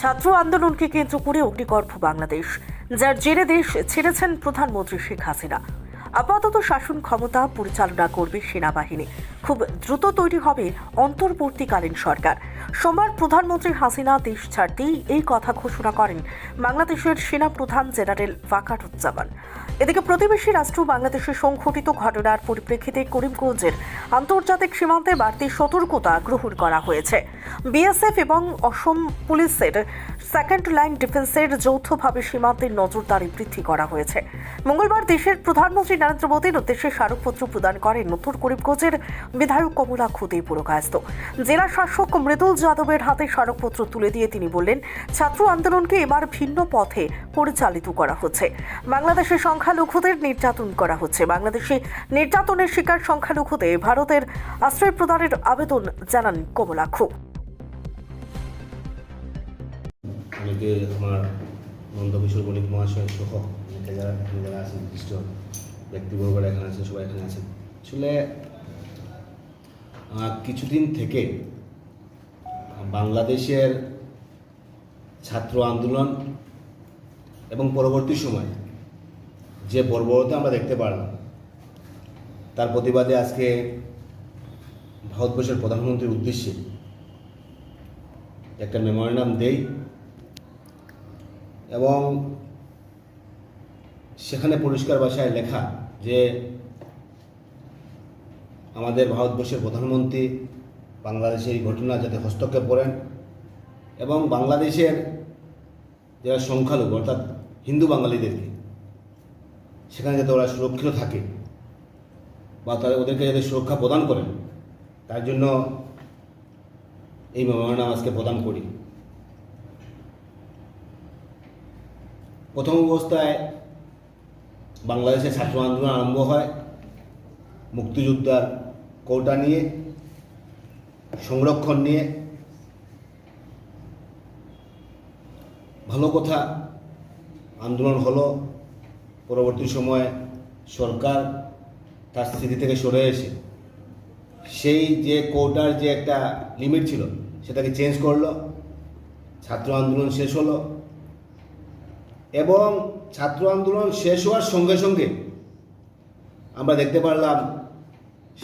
ছাত্র আন্দোলনকে কেন্দ্র করে অগ্নিগর্ভ বাংলাদেশ যার জেরে দেশ ছেড়েছেন প্রধানমন্ত্রী শেখ হাসিনা। আপাতত শাসন ক্ষমতা পরিচালনা করবে সেনাবাহিনী। খুব দ্রুত তৈরি হবে অন্তর্বর্তীকালীন সরকার। সোমবার প্রধানমন্ত্রী হাসিনা দেশ ছাড়তেই এই কথা ঘোষণা করেন বাংলাদেশের সেনা প্রধান জেনারেল ওয়াকারুজ্জামান। এদিকে প্রতিবেশী রাষ্ট্র বাংলাদেশে সংঘটিত ঘটনার পরিপ্রেক্ষিতে করিমগঞ্জের আন্তর্জাতিক সীমান্তে বাড়তি সতর্কতা গ্রহণ করা হয়েছে। বিএসএফ এবং অসম পুলিশের সেকেন্ড লাইন ডিফেন্সের যৌথভাবে সীমান্তের নজরদারি বৃদ্ধি করা হয়েছে। মঙ্গলবার দেশের প্রধানমন্ত্রী নরেন্দ্র মোদীর উদ্দেশ্যে স্মারকপত্র প্রদান করেন উত্তর করিমগঞ্জের বিধায়ক কমলা খুদে পুরকায়স্ত জেলা শাসক মৃদুল যাদবের হাতে স্মারকপত্র তুলে দিয়ে তিনি বললেন, ছাত্র আন্দোলনকে এবার ভিন্ন পথে পরিচালিত করা হচ্ছে। বাংলাদেশে সংখ্যালঘুদের নির্যাতন করা হচ্ছে। বাংলাদেশে নির্যাতনের শিকার সংখ্যালঘুদের ভারতের আশ্রয় প্রদানের আবেদন জানান কমলাক্ষ অনেকে আমার নন্দকিশোর বণিক মহাশয় সহ যারা যারা আছেন বিশিষ্ট ব্যক্তিবর্গরা এখানে আছেন সবাই এখানে আছেন। আসলে কিছুদিন থেকে বাংলাদেশের ছাত্র আন্দোলন এবং পরবর্তী সময় যে বর্বরতা আমরা দেখতে পারলাম, তার প্রতিবাদে আজকে ভারতবর্ষের প্রধানমন্ত্রীর উদ্দেশ্যে একটা মেমোরেন্ডাম দেই। এবং সেখানে পরিষ্কার ভাষায় লেখা যে আমাদের ভারতবর্ষের প্রধানমন্ত্রী বাংলাদেশের এই ঘটনা যাতে হস্তক্ষেপ করেন এবং বাংলাদেশের যারা সংখ্যালঘু, অর্থাৎ হিন্দু বাঙালিদেরকে, সেখানে যাতে ওরা সুরক্ষিত থাকে বা তারা ওদেরকে যাতে সুরক্ষা প্রদান করেন, তার জন্য এই মেমোরেন্ডাম আজকে প্রদান করি। প্রথম অবস্থায় বাংলাদেশে ছাত্র আন্দোলন আরম্ভ হয়, মুক্তিযোদ্ধার কৌটা নিয়ে, সংরক্ষণ নিয়ে। ভালো কথা, আন্দোলন হলো, পরবর্তী সময়ে সরকার তার স্থিতি থেকে সরে এসে সেই যে কোটার যে একটা লিমিট ছিল, সেটাকে চেঞ্জ করল, ছাত্র আন্দোলন শেষ হলো। এবং ছাত্র আন্দোলন শেষ হওয়ার সঙ্গে সঙ্গে আমরা দেখতে পারলাম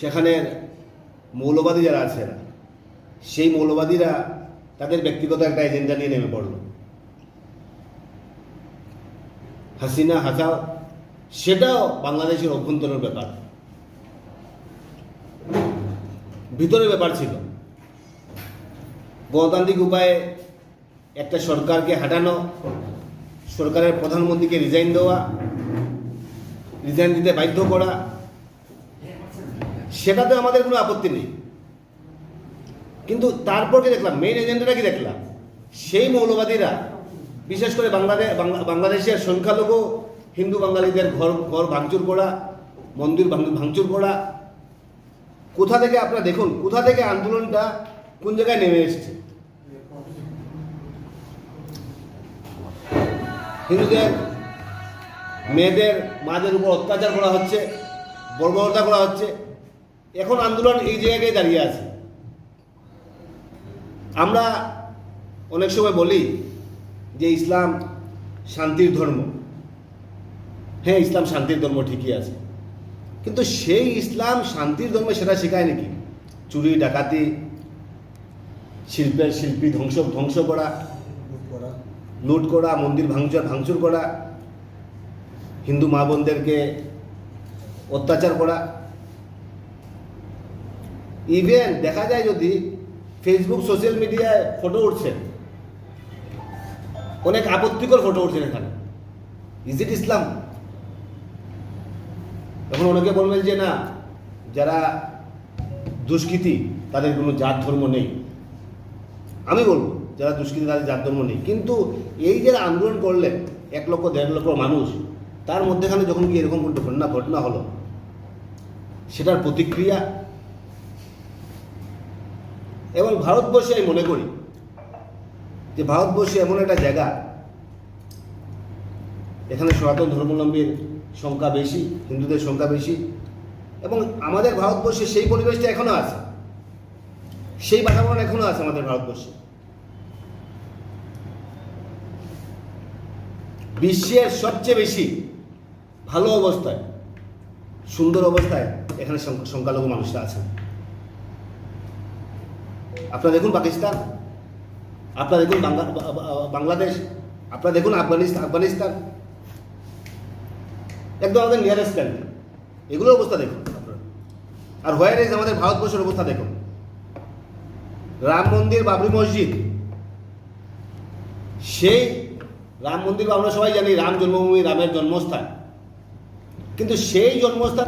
সেখানের মৌলবাদী যারা আছেন সেই মৌলবাদীরা তাদের ব্যক্তিগত একটা এজেন্ডা নিয়ে নেমে পড়ল। হাসিনা, হাসাও, সেটাও বাংলাদেশের অভ্যন্তরের ব্যাপার। ভিতরের ব্যাপার ছিল। গণতান্ত্রিক উপায়ে একটা সরকারকে হাঁটানো সরকারের প্রধানমন্ত্রীকে রিজাইন দেওয়া রিজাইন দিতে বাধ্য করা, সেটাতে আমাদের কোনো আপত্তি নেই। কিন্তু তারপর কি দেখলাম? মেইন এজেন্ডাটা কি দেখলাম? সেই মৌলবাদীরা, বিশেষ করে বাংলাদেশ বাংলাদেশের সংখ্যালঘু, হিন্দু বাঙালিদের ঘর ঘর ভাঙচুর করা, মন্দির ভাঙ- ভাঙচুর করা, কোথা থেকে আপনারা দেখুন, কোথা থেকে আন্দোলনটা কোন জায়গায় নেমে এসেছে? হিন্দুদের, মেয়েদের, মাদের উপর অত্যাচার করা হচ্ছে, বর্বরতা করা হচ্ছে। এখন আন্দোলন এই জায়গায় দাঁড়িয়ে আছে। আমরা অনেক সময় বলি যে ইসলাম শান্তির ধর্ম। হ্যাঁ ইসলাম শান্তির ধর্ম ঠিকই আছে। কিন্তু সেই ইসলাম শান্তির ধর্মে সেটা শেখায় নাকি চুরি, ডাকাতি, শিল্পের শিল্পী ধ্বংস ধ্বংস করা। লুট করা, মন্দির ভাঙচুর ভাঙচুর করা, হিন্দু মা বোনদেরকে অত্যাচার করা। ইভেন দেখা যায় যদি ফেসবুক সোশ্যাল মিডিয়ায় ফটো উঠছে, অনেক আপত্তিকর ফটো উঠছে এখানে। ইজ ইট ইসলাম এখন অনেকে বলবেন যে না, যারা দুষ্কৃতী, তাদের কোনো জাত, ধর্ম নেই। আমি বলব যারা দুষ্কৃতী তাদের জাত ধর্ম নেই। কিন্তু এই যারা আন্দোলন করলেন, এক লক্ষ, দেড় লক্ষ মানুষ, তার মধ্যেখানে যখন কি এরকম কোনো ঘটনা ঘটনা হলো, সেটার প্রতিক্রিয়া, এবং ভারতবর্ষে আমি মনে করি যে ভারতবর্ষে এমন একটা জায়গা, এখানে সনাতন ধর্মাবলম্বীর সংখ্যা বেশি, হিন্দুদের সংখ্যা বেশি, এবং আমাদের ভারতবর্ষে সেই পরিবেশটা এখনও আছে। সেই বাতাবরণ এখনও আছে আমাদের ভারতবর্ষে। বিশ্বের সবচেয়ে বেশি ভালো অবস্থায়, সুন্দর অবস্থায় এখানে সংখ্যা- সংখ্যালঘু মানুষরা আছেন। আপনারা দেখুন পাকিস্তান, আপনারা দেখুন বাংলাদেশ, আপনারা দেখুন আফগানিস্তান আফগানিস্তান। একদম আমাদের নিয়ারেস্ট কান্ট্রি এগুলোর অবস্থা দেখুন আপনারা। আর হোয়ার ইজ আমাদের ভারতবর্ষের অবস্থা দেখুন। রাম মন্দির, বাবরি মসজিদ, সেই রাম মন্দির আমরা সবাই জানি রাম জন্মভূমি রামের জন্মস্থান। কিন্তু সেই জন্মস্থান